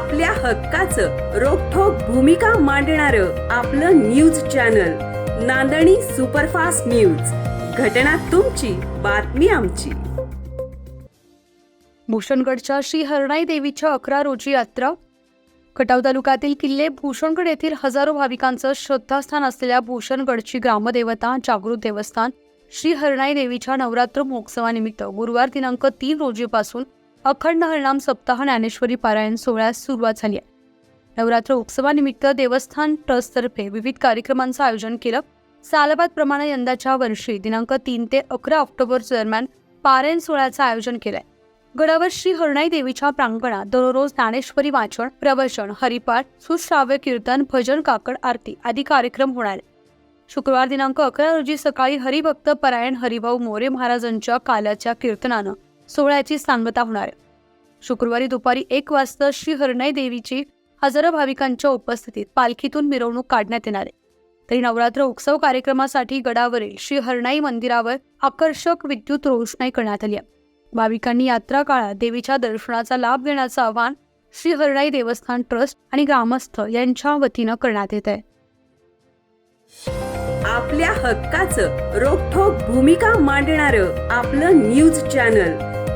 आपल्या हक्काचं रोखोक भूमिका मांडणार आपलं news channel Nandani superfast news. घटना तुमची बातमी आमची. भूषणगडच्या श्री हरणाई देवीच्या अकरा रोजी यात्रा. खटाव तालुक्यातील किल्ले भूषणगड येथील हजारो भाविकांचं श्रद्धास्थान असलेल्या भूषणगडची ग्रामदेवता जागृत देवस्थान श्री हरणाई देवीच्या नवरात्र महोत्सवानिमित्त गुरुवार दिनांक तीन रोजीपासून अखंड हरणाम सप्ताह ज्ञानेश्वरी पारायण सोहळ्यास सुरुवात झाली आहे. नवरात्र उत्सवानिमित्त देवस्थान ट्रस्टतर्फे विविध कार्यक्रमांचं आयोजन केलं. सालाबादप्रमाणे यंदाच्या वर्षी दिनांक तीन ते अकरा ऑक्टोबर दरम्यान पारायण सोहळ्याचं आयोजन केलंय. गडावर श्री हरणाई देवीच्या प्रांगणात दररोज ज्ञानेश्वरी वाचन प्रवचन हरिपाठ सुश्राव्य कीर्तन भजन काकड आरती आदी कार्यक्रम होणार शुक्रवार दिनांक अकरा रोजी सकाळी हरिभक्त परायण हरिभाऊ मोरे महाराजांच्या काल्याच्या कीर्तनानं सोहळ्याची सांगता होणार. आहे शुक्रवारी दुपारी एक वाजता श्री हरणाई देवीची हजारो भाविकांच्या उपस्थितीत पालखीतून मिरवणूक काढण्यात येणार आहे. तरी नवरात्र उत्सव कार्यक्रमासाठी गडावरील श्री हरणाई मंदिरावर आकर्षक विद्युत रोषणाई करण्यात आली आहे. भाविकांनी यात्रा काळात देवीच्या दर्शनाचा लाभ घेण्याचं आवाहन श्री हरणाई देवस्थान ट्रस्ट आणि ग्रामस्थ यांच्या वतीनं करण्यात येत आहे. आपल्या हक्काचं रोखोक भूमिका मांडणार आपलं news channel.